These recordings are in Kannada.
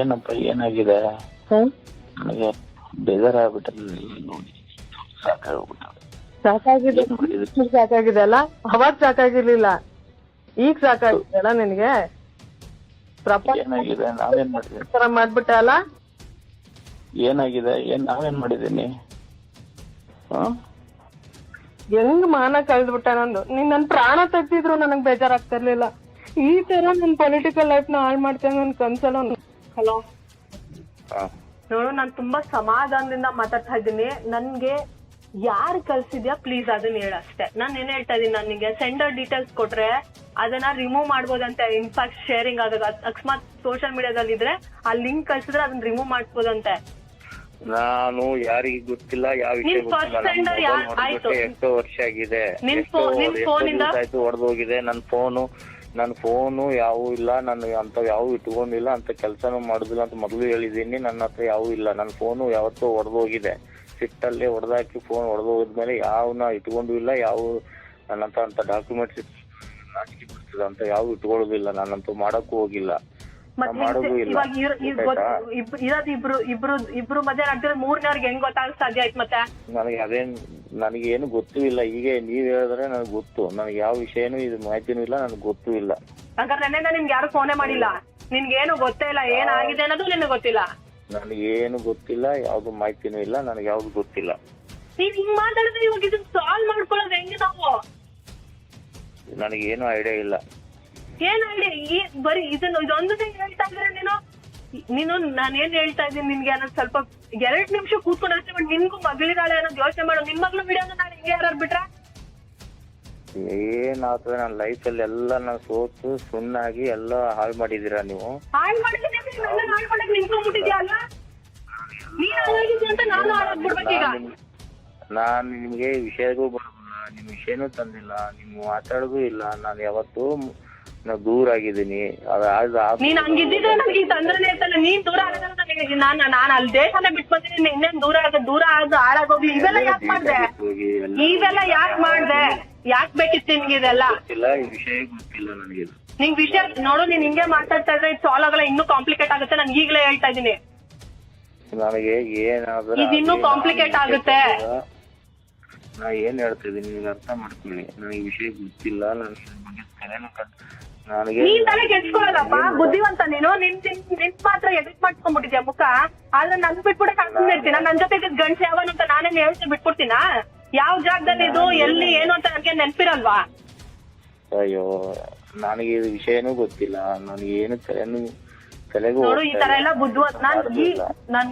ಏನಪ್ಪ ಏನಾಗಿದೆ? ನನಗೆ ಬೇಜಾರಾಗ್ಬಿಟ್ಟಲ್ಲ ನೋಡಿ. ಸಾಕಾಗ್ಬಿಟ್ಟದೆ. ಸಾಕಾಗಿದೆ. ಅಲ್ಲ? ಅವಾಗ ಸಾಕಾಗಿರ್ಲಿಲ್ಲ. ಈಗ ಸಾಕಾಗಿದೆ ಅಲ್ಲ ನಿನ್ಗೆ ಏನಾಗಿದೆ? ನಾವೇನ್ ಮಾಡ್ಬಿಟ್ಟೆ ಅಲ್ಲ? ಏನಾಗಿದೆ? ಏನ್ ನಾವೇನ್ ಮಾಡಿದೀನಿ ಹೆಂಗ್ ಮಾನ ಕಳ್ದ್ಬಿಟ್ಟ ನಂದು? ನೀನ್ ನನ್ ಪ್ರಾಣ ತೆಗ್ದಿದ್ರು ನನಗ್ ಬೇಜಾರಾಗ್ತಾ ಇರ್ಲಿಲ್ಲ ಈ ತರ ನನ್ ಪೊಲಿಟಿಕಲ್ ಲೈಫ್ನ ಹಾಳು ಮಾಡ್ತೇನೆ ನನ್ ಕನ್ಸಲ್ಲ ಹಲೋ. ನೋಡು ನಾನು ತುಂಬಾ ಸಮಾಧಾನದಿಂದ ಮಾತಾಡ್ತಾ ಇದ್ದೀನಿ. ನನ್ಗೆ ಯಾರು ಕಳ್ಸಿದ್ಯಾ ಪ್ಲೀಸ್ ಅದನ್ನ ಹೇಳ ಅಷ್ಟೇ. ನಾನ್ ಏನ್ ಹೇಳ್ತಾ ಇದೀನಿ ನನಗೆ ಸೆಂಡರ್ ಡೀಟೇಲ್ಸ್ ಕೊಟ್ರೆ ಅದನ್ನ ರಿಮೂವ್ ಮಾಡ್ಬೋದಂತೆ. ಇನ್ಫ್ಯಾಕ್ಟ್ ಶೇರಿಂಗ್ ಆದಾಗ ಅಕಸ್ಮಾತ್ ಸೋಷಿಯಲ್ ಮೀಡಿಯಾದಲ್ಲಿ ಇದ್ರೆ ಆ ಲಿಂಕ್ ಕಳ್ಸಿದ್ರೆ ಅದನ್ನ ರಿಮೂವ್ ಮಾಡ್ಬೋದಂತೆ. ನಾನು ಯಾರಿಗೂ ಗೊತ್ತಿಲ್ಲ ಯಾವ ವಿಷಯ ನಿನ್ first ಗೊತ್ತಿಲ್ಲ. ನನ್ನ sender mobile ಯಾರ್- ನೋಡ್ಬಿಟ್ಟು ಆಯ್ತು. ಎಷ್ಟೋ ವರ್ಷ ಆಗಿದೆ. ನಿನ್ ಫೋನ್ phone- ನಿನ್ ಎಷ್ಟೋ phone ಇಂದ? ದಿವ್ಸ ಆಯ್ತು ಹೊಡೆದೋಗಿದೆ ನನ್ನ ಫೋನು ನನ್ನ ಫೋನು ಯಾವೂ ಇಲ್ಲ ನಾನು ಅಂತ ಯಾವು ಇಟ್ಕೊಂಡಿಲ್ಲ ಅಂತ ಕೆಲಸನೂ ಮಾಡುದಿಲ್ಲ ಅಂತ ಮೊದಲು ಹೇಳಿದೀನಿ ನನ್ನ ಹತ್ರ ಯಾವೂ ಇಲ್ಲ. ನನ್ನ ಫೋನು ಯಾವತ್ತೋ ಹೊಡೆದೋಗಿದೆ ಸಿಟ್ಟಲ್ಲೇ ಹೊಡೆದಾಕಿ ಫೋನ್ ಹೊಡೆದೋಗಿದ್ಮೇಲೆ ಯಾವನ್ನ ಇಟ್ಕೊಂಡು ಇಲ್ಲ ಯಾವ ನನ್ನ ಹತ್ರ ಅಂತ ಡಾಕ್ಯುಮೆಂಟ್ಸ್ ನಾಚಿಕೆ ಬರ್ತದೆ ಅಂತ ಯಾವ ಇಟ್ಕೊಳ್ಳೋದಿಲ್ಲ. ನಾನಂತೂ ಮಾಡಕ್ಕೂ ಹೋಗಿಲ್ಲ. ಮತ್ತೆ ಮಾಡೋದು ಇಲ್ಲ. ಇವಾಗ ಇಬ್- ಇರೋದ್ ಇಬ್ರು ಇಬ್ರು ಇಬ್ರು ಮಧ್ಯೆ ನಡ್ದಿರೋ ಮೂರನೇವ್ರಿಗೆ ಹೆಂಗ್ ಗೊತ್ತಾಗ್ ಸಾಧ್ಯ ಆಯ್ತು ಮತ್ತೆ? ನನಗೆ ಅದೇನ್ ನನಗೆ ಏನು ಗೊತ್ತೂ ಇಲ್ಲ. ಈಗ ನೀವ್ ಹೇಳಿದ್ರೆ ನನಗೆ ಗೊತ್ತು. ನನಗೆ ಯಾವ ವಿಷಯನೂ ಇದು ಮಾಹಿತಿನೂ ಇಲ್ಲ ನನಗೆ ಗೊತ್ತೂ ಇಲ್ಲ. ಹಂಗಾರೆ ನೆನ್ನೆ ನಿಮ್ಗೆ ಯಾರು ಫೋನೇ ಮಾಡಿಲ್ಲ? ನಿನ್ಗೇನು ಗೊತ್ತೇ ಇಲ್ಲ ಏನಾಗಿದೆ ಅನ್ನೋದು ನಿನಗೆ ಗೊತ್ತಿಲ್ಲ? ನನಗೆ ಏನು ಗೊತ್ತಿಲ್ಲ ಯಾವ್ದು ಮಾಹಿತಿನೂ ಇಲ್ಲ ನನಗೆ ಯಾವ್ದು ಗೊತ್ತಿಲ್ಲ. ನೀವ್ ಹಿಂಗ್ ಮಾತಾಡಿದ್ರೆ ಇವಾಗ ಇದನ್ನ ಸಾಲ್ವ್ ಮಾಡ್ಕೊಳ್ಳೋದು ಹೆಂಗೆ ನಾವು? ನನಗೆ ಏನು ಐಡಿಯಾ ಇಲ್ಲ. ಏನ್ ಐಡಿಯಾ ಈ ಬರೀ ಇದನ್ನ ಇದೊಂದು ಹೇಳ್ತಾ ಇದ್ರೆ ನೀನು? ನೀನು ನಾನು ಏನ್ ಹೇಳ್ತಾ ಇದ್ದೀನಿ ನಿನ್ಗೆ ಅನ್ನೋದು ಸ್ವಲ್ಪ ಎರಡ್ ನಿಮಿಷ ಕೂತ್ಕೊಂಡು ಅಷ್ಟೇ ಬಟ್ ನಿನ್ಗೂ ಮಗಳಿದಾಳೆ ಅನ್ನೋದು ಯೋಚನೆ ಮಾಡು. ನಿನ್ ಮಗ್ಳು ವಿಡಿಯೋ ನಾನು ಹಿಂಗೆ ಯಾರು ಬಿಟ್ರ? ಏನಾಗ್ತದೆ ನನ್ನ ಅಲ್ಲಿ ಎಲ್ಲ ನಾನು ಸೋತು ಸುಣ್ಣಾಗಿ ಎಲ್ಲ ಹಾಳು ಮಾಡಿದೀರಾ ನೀವು? ಹಾಳ್ ಮಾಡಿದ್ದೀನಿ ಅಂದ್ರೆ ನನ್ನ ಹಾಳ್ ಮಾಡಕ್ ನಿಂತ್ಕೊಂಡ್ಬಿಟ್ಟಿದ್ಯಾ ಅಲ್ಲ? ನೀನ್ ಹಾಳಾಗಿದ್ಯ ಅಂತ ನಾನು ಹಾಳಾಗ್ಬಿಡ್ಬೇಕೀಗ ನಾನ್ ನಿಮ್- ನಾನ್ ನಿಮ್ಗೆ ವಿಷಯಗೂ ಬರೋದಿಲ್ಲ ನಿಮ್ ವಿಷಯನೂ ತಂದಿಲ್ಲ ನಿಮ್ ಮಾತಾಡಗೂ ಇಲ್ಲ. ನಾನು ಯಾವತ್ತೂ ನಾ ದೂರ ಆಗಿದ್ದೀನಿ. ನೀನ್ ಹಂಗಿದ್ದಿದ್ರೆ ನನಗೆ ಈ ತೊಂದ್ರೆ ಇರ್ತಲ್ಲ ನೀನ್ ದೂರ ನನಗೆ ನಾನು ನಾನು ಅಲ್ಲಿ ದೇಶನೇ ಬಿಟ್ಟು ಬಂದಿದ್ದೀನಿ. ಇನ್ನೇನ್ ದೂರ ಆಗ ದೂರ ಆಗ ಹಾಳಾಗೋಗ್ಲಿ. ಇವೆಲ್ಲ ಯಾಕೆ ಮಾಡ್ದೆ? ಇವೆಲ್ಲ ಯಾಕೆ ಮಾಡ್ದೆ? ಯಾಕೆ ಬೇಕಿತ್ತು ನಿನ್ಗೆ ಇದೆಲ್ಲ? ಗೊತ್ತಿಲ್ಲ ಈ ವಿಷಯ ಗೊತ್ತಿಲ್ಲ ನನಗೆ ಇದು. ನಿಂಗ್ ವಿಷಯ ನೋಡು ನೀನ್ ಹಿಂಗೆ ಮಾತಾಡ್ತಾ ಇದ್ರೆ ಇದು ಸಾಲ್ವ್ ಆಗಲ್ಲ. ಇನ್ನೂ ಕಾಂಪ್ಲಿಕೇಟ್ ಆಗುತ್ತೆ. ನಾನು ಈಗಲೇ ಹೇಳ್ತಾ ಇದ್ದೀನಿ. ನನಗೆ ಏನಾದ್ರೂ ಇದು ಇನ್ನೂ ಕಾಂಪ್ಲಿಕೇಟ್ ನಾನು ಆಗುತ್ತೆ. ನಾ ಏನ್ ಹೇಳ್ತಿದ್ದೀನಿ ಇದೀನಿ ನೀವು ಅರ್ಥ ಮಾಡ್ಕೊಳ್ಳಿ. ನನಗೆ ವಿಷಯ ಗೊತ್ತಿಲ್ಲ. ನನ್ನ ಬಗ್ಗೆ ತಲೆನೂ ಕಟ್ ನನಗೆ ನೀನ್ ತಲೆ ಕೆಡ್ಸ್ಕೊಳಲ್ಲಪ್ಪ ಬುದ್ಧಿವಂತ ನೀನು ನಿನ್ ನಿನ್ ಮಾತ್ರ ಎಡಿಟ್ ಮಾಡ್ಕೊಂಡ್ಬಿಟ್ಟಿದ್ಯಾ ಮುಖ? ಆದ್ರೆ ನನ್ ಬಿಟ್ಬಿಡಕ್ ಹಾಕ್ಕೊಂಡ್ ಇರ್ತೀನ? ನನ್ ಜೊತೆ ಗಂಡ್ಸ ಯಾವನು ಅಂತ ನಾನೇ ಹೇಳ್ತೀನಿ ಬಿಟ್ಬಿಡ್ತೀನ? ಯಾವ ಜಾಗದಲ್ಲಿ ಇದು ಎಲ್ಲಿ ಏನು ಅಂತ ನನ್ಗೆ ನೆನ್ಪಿರಲ್ವಾ? ಅಯ್ಯೋ ನನಗೆ ಇದು ವಿಷಯನು ಗೊತ್ತಿಲ್ಲ. ನನಗೆ ಏನು ತಲೆನೂ ತಲೆಗೂ ನೋಡು ಈ ತರ ಎಲ್ಲ ಬುದ್ಧಿವಂತ ನಾನ್ ಈ ನನ್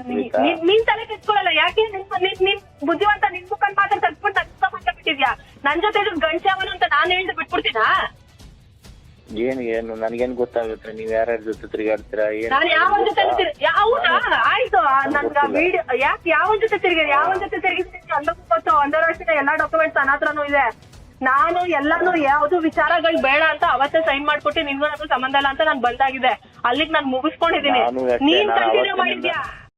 ನೀನ್- ತಲೆ ಕೆಚ್ಕೊಳಲ್ಲ ಯಾಕೆ ನಿನ್ ನಿನ್ ಬುದ್ಧಿವಂತ ನಿನ್ ಮುಖಂಡ್ ಮಾತ್ರ ತಗ್ಬಿಟ್ಟು ನಗ್ತಾ ಬಿಟ್ಟಿದ್ಯಾ? ನನ್ ಜೊತೆ ಗಂಟೆ ಯಾವನು ಅಂತ ನಾನು ಹೇಳ್ದು ಬಿಟ್ಬಿಡ್ತೀನಾ? ಏನು ಏನು ನನಗೇನ್ ಗೊತ್ತಾಗುತ್ತೆ? ನೀವ್ ಯಾರ್ಯಾರ ಜೊತೆ ತಿರುಗಾಡ್ತೀರಾ? ನಾನ್ ಯಾವ ಜೊತೆ ಯಾವ್ದಾ ಆಯ್ತು ನನ್ಗ ವಿಡಿಯೋ ಯಾಕೆ ಯಾವ ಜೊತೆ ತಿರುಗಿ ಯಾವ ಜೊತೆ ತಿರುಗಿದ್ರೆ ಎಲ್ಲಕ್ಕೂ ಗೊತ್ತು ವರ್ಷದ ಎಲ್ಲಾ ಡಾಕ್ಯುಮೆಂಟ್ಸ್ ನನ್ನ ಹತ್ರನೂ ಇದೆ. ನಾನು ಎಲ್ಲಾನು ಯಾವ್ದು ವಿಚಾರಗಳು ಬೇಡ ಅಂತ ಅವತ್ತೇ ಸೈನ್ ಮಾಡ್ಕೊಟ್ಟು ನಿನ್ಗೂ ನನಗೂ ಸಂಬಂಧ ಇಲ್ಲ ಅಂತ ನಾನ್ ಬಂದಾಗಿದೆ ಅಲ್ಲಿಗೆ ನಾನ್ ಮುಗಿಸ್ಕೊಂಡಿದೀನಿ ನಾನು ಅಷ್ಟೇ, ನೀನ್ ನಾನು ಕಂಟಿನ್ಯೂ ಅವತ್ತಿನಿಂದ- ಮಾಡಿದ್ಯಾ?